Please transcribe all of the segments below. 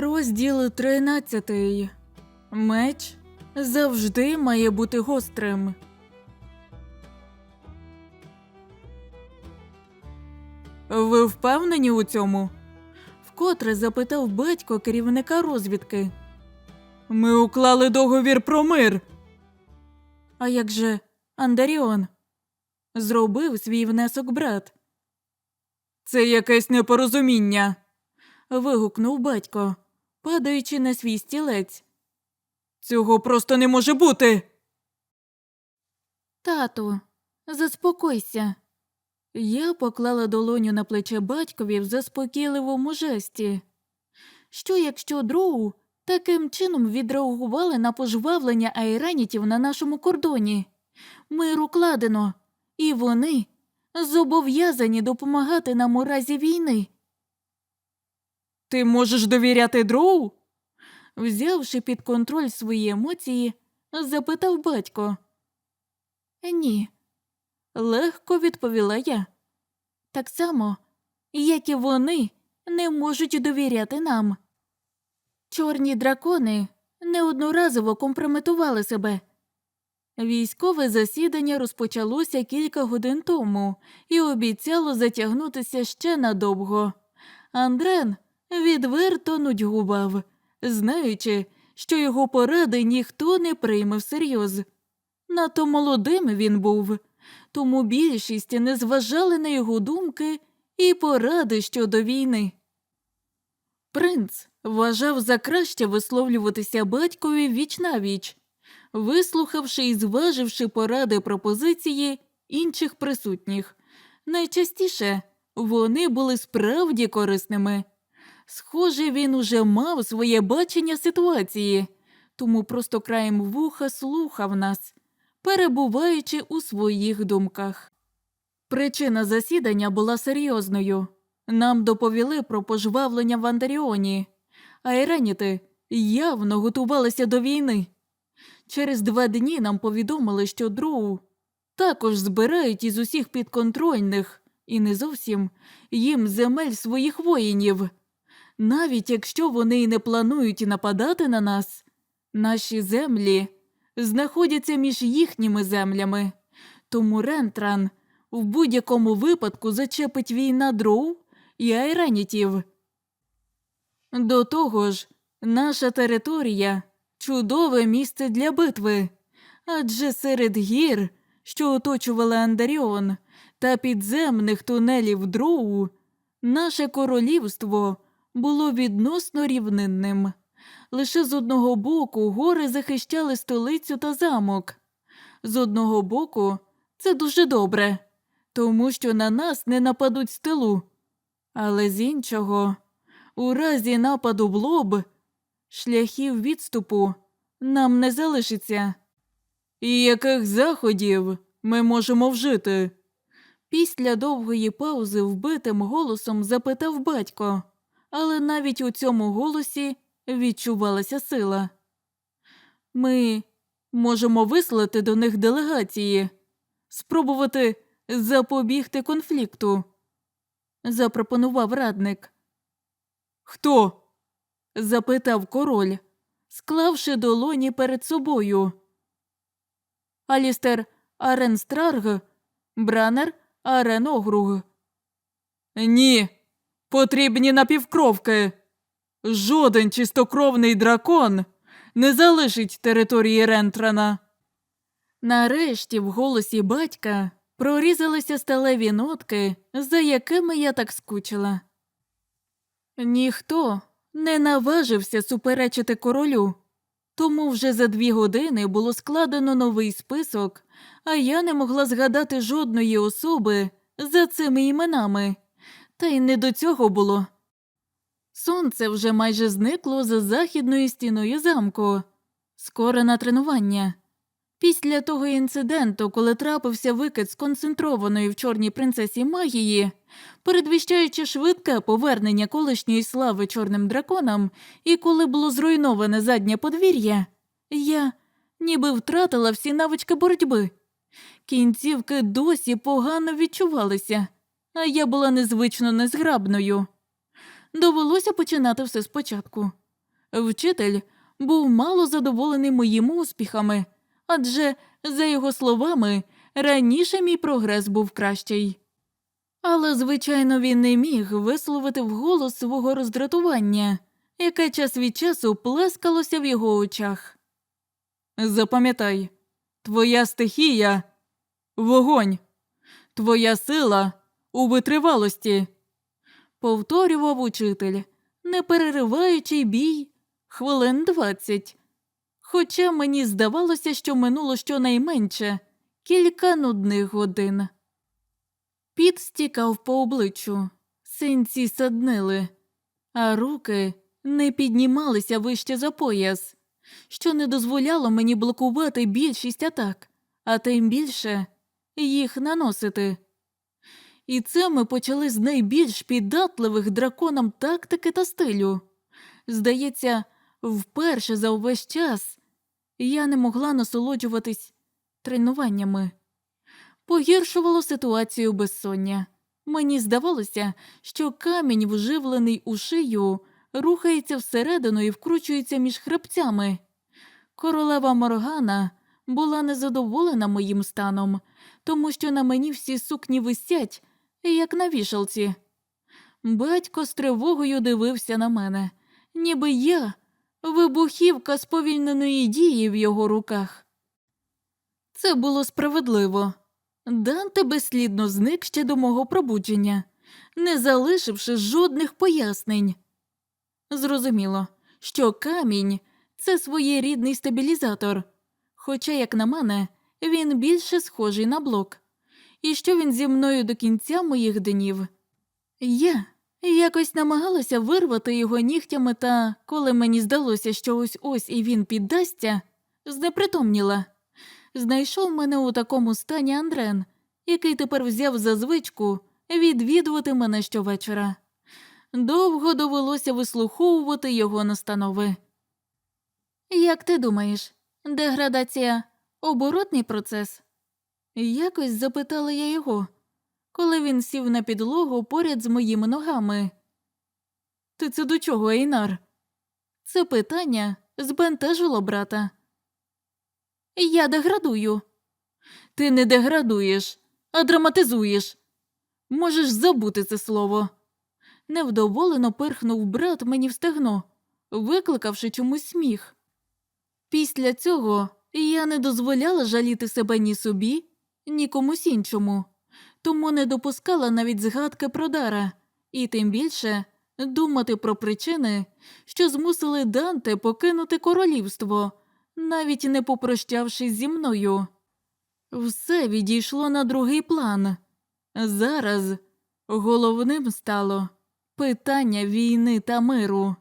Розділ 13. Меч завжди має бути гострим. Ви впевнені у цьому? Вкотре запитав батько керівника розвідки. Ми уклали договір про мир. А як же Андаріон? Зробив свій внесок брат. Це якесь непорозуміння. вигукнув батько, падаючи на свій стілець. Цього просто не може бути. Тату, заспокойся. Я поклала долоню на плече батькові в заспокійливому жесті. Що якщо дроу таким чином відреагували на пожвавлення айранітів на нашому кордоні? Мир укладено, і вони зобов'язані допомагати нам у разі війни. Ти можеш довіряти дроу? Взявши під контроль свої емоції, запитав батько. Ні, легко відповіла я. Так само, як і вони не можуть довіряти нам. Чорні дракони неодноразово компрометували себе. Військове засідання розпочалося кілька годин тому і обіцяло затягнутися ще надовго. Андрен відверто нудьгував, знаючи, що його поради ніхто не прийме всерйоз. Надто молодим він був, тому більшість не зважали на його думки і поради щодо війни. Принц вважав за краще висловлюватися батькові віч на віч, вислухавши і зваживши поради пропозиції інших присутніх. Найчастіше вони були справді корисними. Схоже, він уже мав своє бачення ситуації, тому просто краєм вуха слухав нас, перебуваючи у своїх думках. Причина засідання була серйозною. Нам доповіли про пожвавлення в Андаріоні, а Іреніти явно готувалися до війни. Через два дні нам повідомили, що дроу також збирають із усіх підконтрольних і не зовсім їм земель своїх воїнів. Навіть якщо вони й не планують нападати на нас, наші землі знаходяться між їхніми землями, тому Рентран в будь-якому випадку зачепить війна дроу і айранітів. До того ж, наша територія чудове місце для битви, адже серед гір, що оточували Андаріон, та підземних тунелів дроу, наше королівство було відносно рівнинним. Лише з одного боку гори захищали столицю та замок. З одного боку, це дуже добре, тому що на нас не нападуть з тилу. Але з іншого, у разі нападу в лоб, шляхів відступу нам не залишиться. І яких заходів ми можемо вжити? Після довгої паузи вбитим голосом запитав батько, але навіть у цьому голосі відчувалася сила. Ми можемо вислати до них делегації, спробувати запобігти конфлікту, запропонував радник. Хто? запитав король, склавши долоні перед собою. Алістер Аренстрарг, Бранер Ареногруг. Ні, потрібні напівкровки. Жоден чистокровний дракон не залишить території Рентрана. Нарешті в голосі батька прорізалися сталеві нотки, за якими я так скучила. Ніхто не наважився суперечити королю, тому вже за дві години було складено новий список, а я не могла згадати жодної особи за цими іменами, та й не до цього було. Сонце вже майже зникло за західною стіною замку, скоро на тренування. Після того інциденту, коли трапився викид сконцентрованої в чорній принцесі магії, передвіщаючи швидке повернення колишньої слави чорним драконам, і коли було зруйноване заднє подвір'я, я ніби втратила всі навички боротьби. Кінцівки досі погано відчувалися, а я була незвично незграбною. Довелося починати все спочатку, Вчитель був мало задоволений моїми успіхами, адже, за його словами, раніше мій прогрес був кращий. Але, звичайно, він не міг висловити вголос свого роздратування, яке час від часу плескалося в його очах. Запам'ятай, твоя стихія вогонь, твоя сила у витривалості, повторював учитель, не перериваючи бій хвилин двадцять. Хоча мені здавалося, що минуло щонайменше кілька нудних годин. Піт стікав по обличчю, синці саднили, а руки не піднімалися вище за пояс, що не дозволяло мені блокувати більшість атак, а тим більше їх наносити. І це ми почали з найбільш піддатливих драконам тактики та стилю. Здається, вперше за увесь час я не могла насолоджуватись тренуваннями. Погіршувало ситуацію безсоння. Мені здавалося, що камінь, вживлений у шию, рухається всередину і вкручується між хребцями. Королева Моргана була незадоволена моїм станом, тому що на мені всі сукні висять, як на вішалці. Батько з тривогою дивився на мене, ніби я вибухівка сповільненої дії в його руках. Це було справедливо. Данте безслідно зник ще до мого пробудження, не залишивши жодних пояснень. Зрозуміло, що камінь це своєрідний стабілізатор, хоча, як на мене, він більше схожий на блок, і що він зі мною до кінця моїх днів. Я якось намагалася вирвати його нігтями, та коли мені здалося, що ось ось і він піддасться, знепритомніла. Знайшов мене у такому стані Андрен, який тепер взяв за звичку відвідувати мене щовечора. Довго довелося вислуховувати його настанови. Як ти думаєш, деградація оборотний процес? Якось запитала я його, коли він сів на підлогу поряд з моїми ногами. Ти це до чого, Ейнар? Це питання збентежило брата. Я деградую. Ти не деградуєш, а драматизуєш. Можеш забути це слово. Невдоволено пирхнув брат мені в стегно, викликавши чомусь сміх. Після цього я не дозволяла жаліти себе ні собі, ні комусь іншому, тому не допускала навіть згадки про дара, і тим більше думати про причини, що змусили Данте покинути королівство, навіть не попрощавшись зі мною. Все відійшло на другий план. Зараз головним стало питання війни та миру.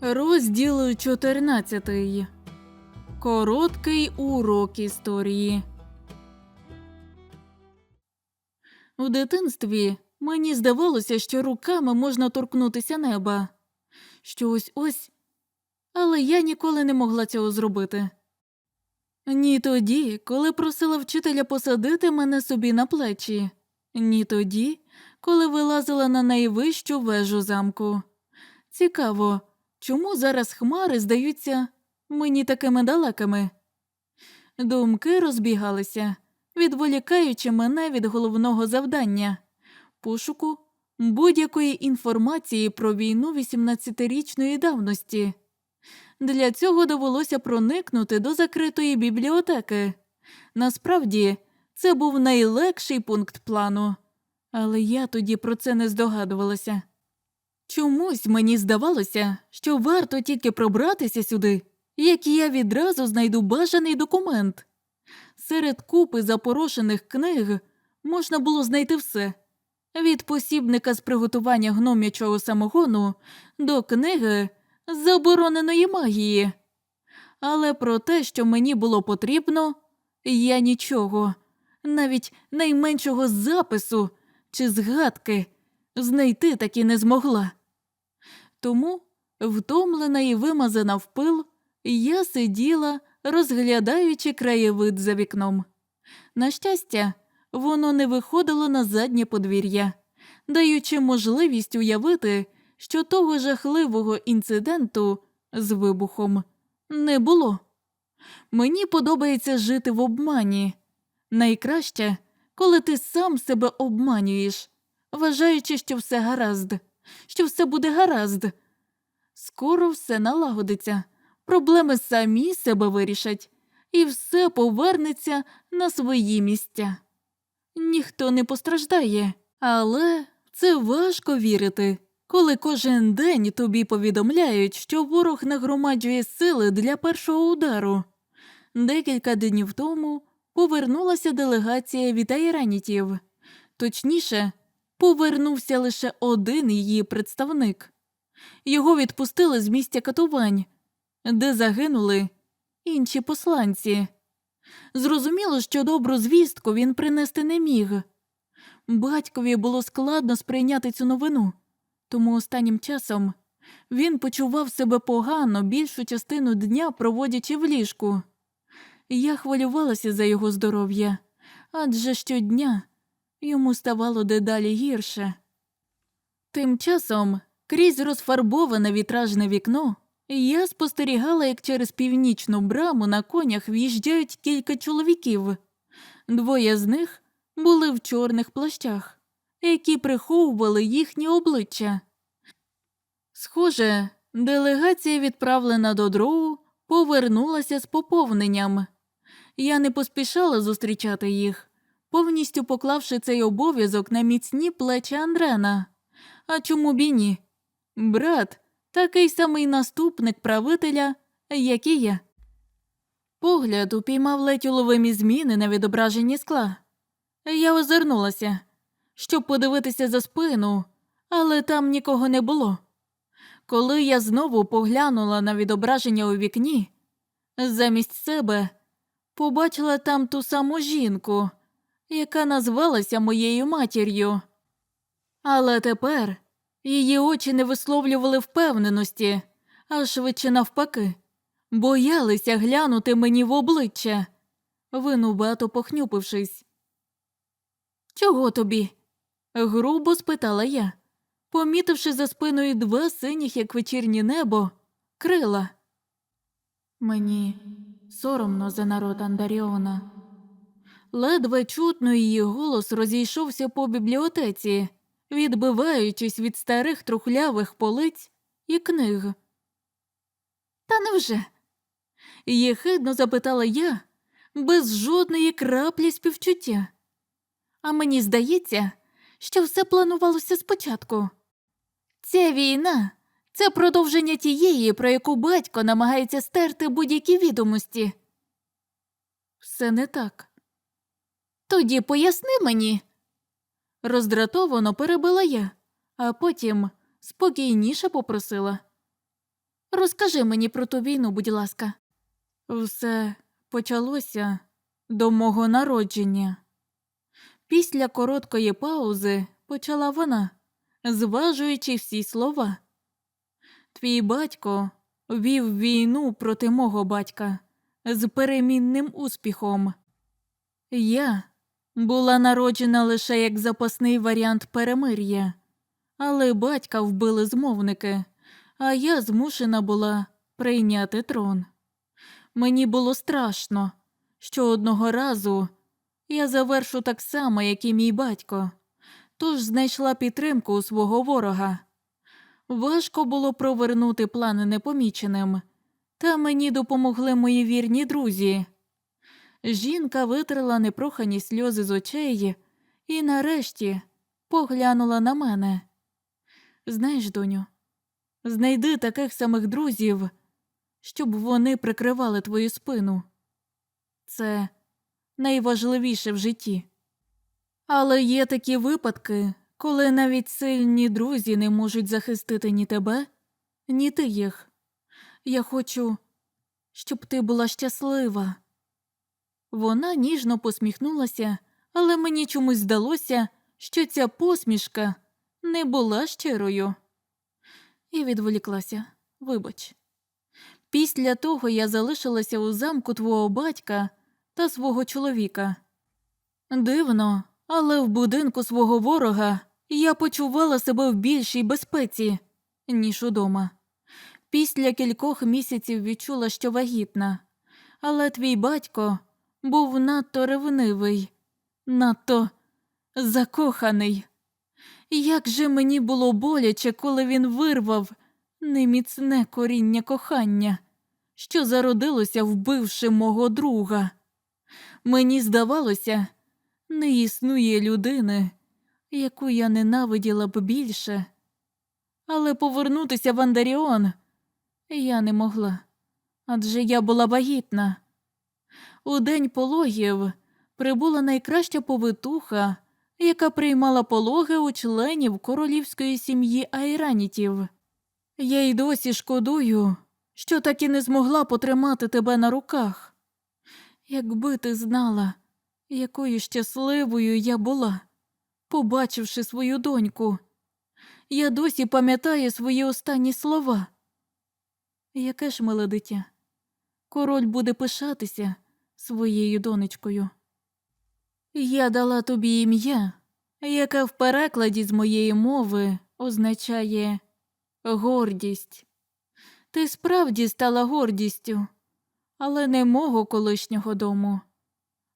Розділ 14. Короткий урок історії. У дитинстві мені здавалося, що руками можна торкнутися неба. Що ось ось, але я ніколи не могла цього зробити. Ні тоді, коли просила вчителя посадити мене собі на плечі, ні тоді, коли вилазила на найвищу вежу замку. Цікаво, чому зараз хмари здаються мені такими далекими? Думки розбігалися, відволікаючи мене від головного завдання пошуку будь-якої інформації про війну 18-річної давності. Для цього довелося проникнути до закритої бібліотеки. Насправді, це був найлегший пункт плану, але я тоді про це не здогадувалася. Чомусь мені здавалося, що варто тільки пробратися сюди, як я відразу знайду бажаний документ. Серед купи запорошених книг можна було знайти все від посібника з приготування гном'ячого самогону до книги забороненої магії. Але про те, що мені було потрібно, я нічого, навіть найменшого запису чи згадки знайти таки не змогла. Тому, втомлена і вимазана в пил, я сиділа, розглядаючи краєвид за вікном. На щастя, воно не виходило на заднє подвір'я, даючи можливість уявити, що того жахливого інциденту з вибухом не було. Мені подобається жити в обмані. Найкраще, коли ти сам себе обманюєш, вважаючи, що все гаразд, що все буде гаразд. Скоро все налагодиться, проблеми самі себе вирішать, і все повернеться на свої місця. Ніхто не постраждає, але це важко вірити, коли кожен день тобі повідомляють, що ворог нагромаджує сили для першого удару. Декілька днів тому повернулася делегація від айранітів. Точніше, повернувся лише один її представник. Його відпустили з місця катувань, де загинули інші посланці. Зрозуміло, що добру звістку він принести не міг. Батькові було складно сприйняти цю новину, тому останнім часом він почував себе погано більшу частину дня проводячи в ліжку. Я хвилювалася за його здоров'я, адже щодня йому ставало дедалі гірше. Тим часом, крізь розфарбоване вітражне вікно, я спостерігала, як через північну браму на конях в'їжджають кілька чоловіків. Двоє з них були в чорних плащах, які приховували їхні обличчя. Схоже, делегація, відправлена до дроу, повернулася з поповненням. Я не поспішала зустрічати їх, повністю поклавши цей обов'язок на міцні плечі Андрена. А чому б і ні? Брат такий самий наступник правителя, як і я. Погляд упіймав ледь уловимі зміни на відображенні скла. Я озирнулася, щоб подивитися за спину, але там нікого не було. Коли я знову поглянула на відображення у вікні, замість себе побачила там ту саму жінку, яка назвалася моєю матір'ю. Але тепер її очі не висловлювали впевненості, а швидше навпаки, боялися глянути мені в обличчя, винувато похнюпившись. Чого тобі? грубо спитала я, помітивши за спиною два синіх, як вечірнє небо, крила. Мені соромно за народ Андаріона. Ледве чутно її голос розійшовся по бібліотеці, відбиваючись від старих трухлявих полиць і книг. Та невже? Єхидно запитала я, без жодної краплі співчуття. А мені здається, що все планувалося спочатку. Ця війна це продовження тієї, про яку батько намагається стерти будь-які відомості. Все не так. Тоді поясни мені. Роздратовано перебила я, а потім спокійніше попросила. Розкажи мені про ту війну, будь ласка. Все почалося до мого народження. Після короткої паузи почала вона, зважуючи всі слова. Твій батько вів війну проти мого батька з перемінним успіхом. Я була народжена лише як запасний варіант перемир'я, але батька вбили змовники, а я змушена була прийняти трон. Мені було страшно, що одного разу я завершу так само, як і мій батько, тож знайшла підтримку у свого ворога. Важко було провернути плани непоміченим, та мені допомогли мої вірні друзі. Жінка витрила непрохані сльози з очей і нарешті поглянула на мене. Знаєш, доню, знайди таких самих друзів, щоб вони прикривали твою спину. Це найважливіше в житті. Але є такі випадки, коли навіть сильні друзі не можуть захистити ні тебе, ні ти їх. Я хочу, щоб ти була щаслива. Вона ніжно посміхнулася, але мені чомусь здалося, що ця посмішка не була щирою. І відволіклася, вибач. Після того я залишилася у замку твого батька та свого чоловіка. Дивно, але в будинку свого ворога я почувала себе в більшій безпеці, ніж удома. Після кількох місяців відчула, що вагітна, але твій батько був надто ревнивий, надто закоханий. Як же мені було боляче, коли він вирвав неміцне коріння кохання, що зародилося, вбивши мого друга. Мені здавалося, не існує людини, яку я ненавиділа б більше. Але повернутися в Андаріон я не могла, адже я була вагітна. У день пологів прибула найкраща повитуха, яка приймала пологи у членів королівської сім'ї айранітів. Я й досі шкодую, що так і не змогла потримати тебе на руках. Якби ти знала, якою щасливою я була, побачивши свою доньку. Я досі пам'ятаю свої останні слова. Яке ж миле дитя, король буде пишатися своєю донечкою. Я дала тобі ім'я, яке в перекладі з моєї мови означає гордість. Ти справді стала гордістю, але не мого колишнього дому,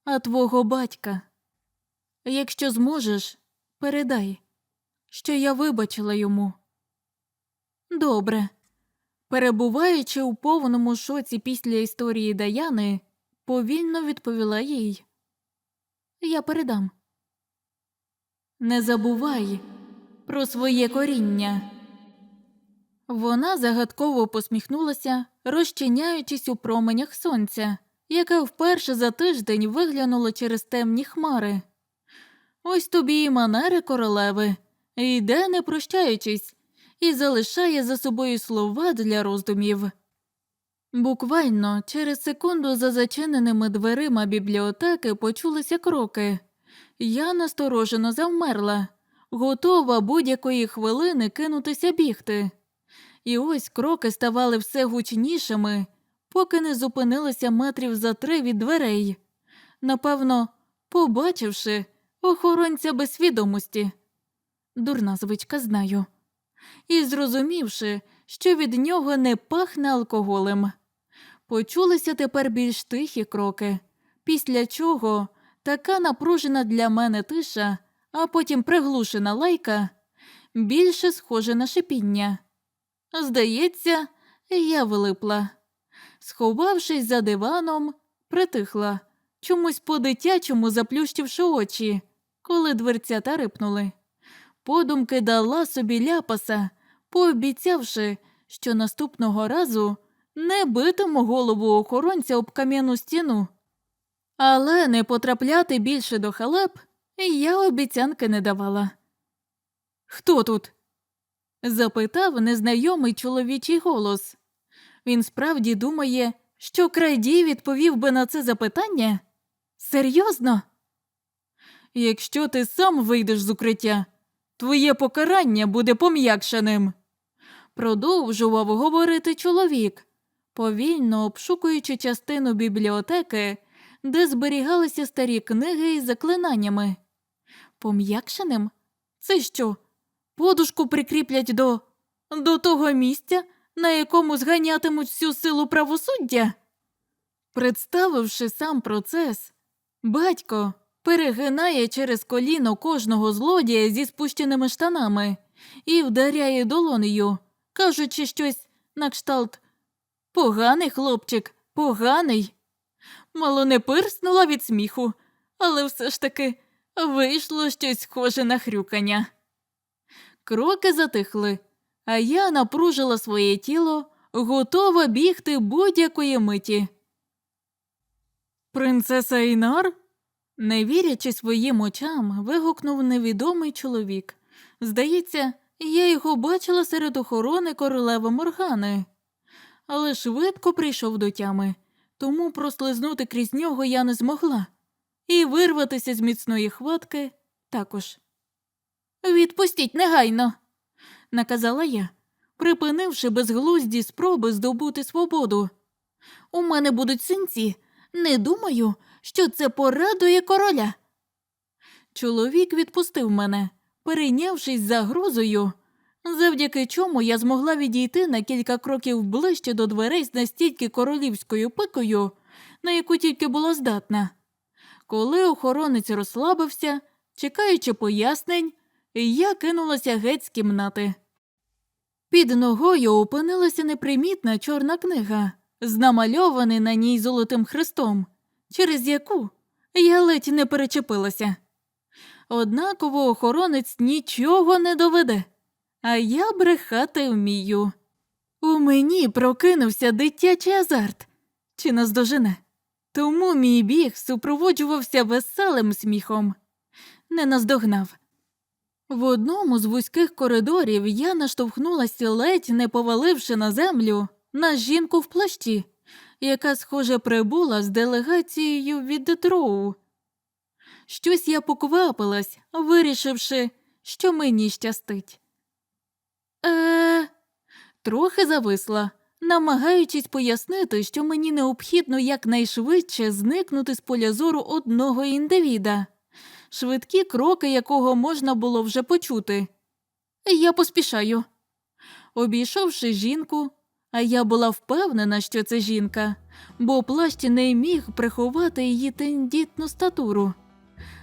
а твого батька. Якщо зможеш, передай, що я вибачила йому. Добре. Перебуваючи у повному шоці після історії Даяни, повільно відповіла їй. Я передам. Не забувай про своє коріння. Вона загадково посміхнулася, розчиняючись у променях сонця, яке вперше за тиждень виглянуло через темні хмари. Ось тобі і манери королеви, йде, не прощаючись, і залишає за собою слова для роздумів. Буквально через секунду за зачиненими дверима бібліотеки почулися кроки. Я насторожено завмерла, готова будь-якої хвилини кинутися бігти. І ось кроки ставали все гучнішими, поки не зупинилися метрів за три від дверей. Напевно, побачивши охоронця без свідомості. Дурна звичка знаю. І зрозумівши, що від нього не пахне алкоголем. Почулися тепер більш тихі кроки, після чого така напружена для мене тиша, а потім приглушена лайка, більше схоже на шипіння. Здається, я вилипла. Сховавшись за диваном, притихла, чомусь по-дитячому заплющивши очі, коли дверцята рипнули. Подумки дала собі ляпаса, пообіцявши, що наступного разу не битиму голову охоронця об кам'яну стіну. Але не потрапляти більше до халеп я обіцянки не давала. Хто тут? запитав незнайомий чоловічий голос. Він справді думає, що крайдій відповів би на це запитання? Серйозно? Якщо ти сам вийдеш з укриття, твоє покарання буде пом'якшеним. Продовжував говорити чоловік, повільно обшукуючи частину бібліотеки, де зберігалися старі книги із заклинаннями. Пом'якшеним? Це що? Подушку прикріплять до до того місця, на якому зганятимуть всю силу правосуддя? Представивши сам процес, батько перегинає через коліно кожного злодія зі спущеними штанами і вдаряє долонею, кажучи щось на кшталт Поганий хлопчик, поганий. Мало не пирснула від сміху, але все ж таки вийшло щось схоже на хрюкання. Кроки затихли, а я напружила своє тіло, готова бігти будь-якої миті. Принцеса Інар? Не вірячи своїм очам, вигукнув невідомий чоловік. Здається, я його бачила серед охорони королеви Моргани, але швидко прийшов до тями, тому прослизнути крізь нього я не змогла, і вирватися з міцної хватки також. Відпустіть негайно, наказала я, припинивши безглузді спроби здобути свободу. У мене будуть синці. Не думаю, що це порадує короля. Чоловік відпустив мене, перейнявшись загрозою, завдяки чому я змогла відійти на кілька кроків ближче до дверей з настільки королівською пикою, на яку тільки була здатна. Коли охоронець розслабився, чекаючи пояснень, я кинулася геть з кімнати. Під ногою опинилася непримітна чорна книга, з на ній золотим хрестом, через яку я ледь не перечепилася. Однаково охоронець нічого не доведе, а я брехати вмію. У мені прокинувся дитячий азарт, чи наздожене. Тому мій біг супроводжувався веселим сміхом. Не наздогнав. В одному з вузьких коридорів я наштовхнулася ледь не поваливши на землю на жінку в плащі, яка, схоже, прибула з делегацією від Дроу. Щось я поквапилась, вирішивши, що мені щастить. Е, трохи зависла, намагаючись пояснити, що мені необхідно якнайшвидше зникнути з поля зору одного індивіда, швидкі кроки якого можна було вже почути. Я поспішаю. Обійшовши жінку, а я була впевнена, що це жінка, бо плащ не міг приховати її тендітну статуру.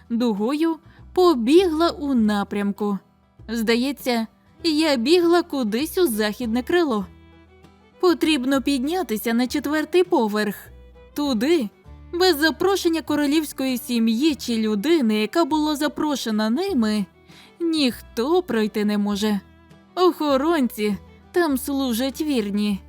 Дугою побігла у напрямку. Здається, я бігла кудись у західне крило. Потрібно піднятися на четвертий поверх, туди, без запрошення королівської сім'ї чи людини, яка була запрошена ними, ніхто пройти не може. Охоронці там служать вірні.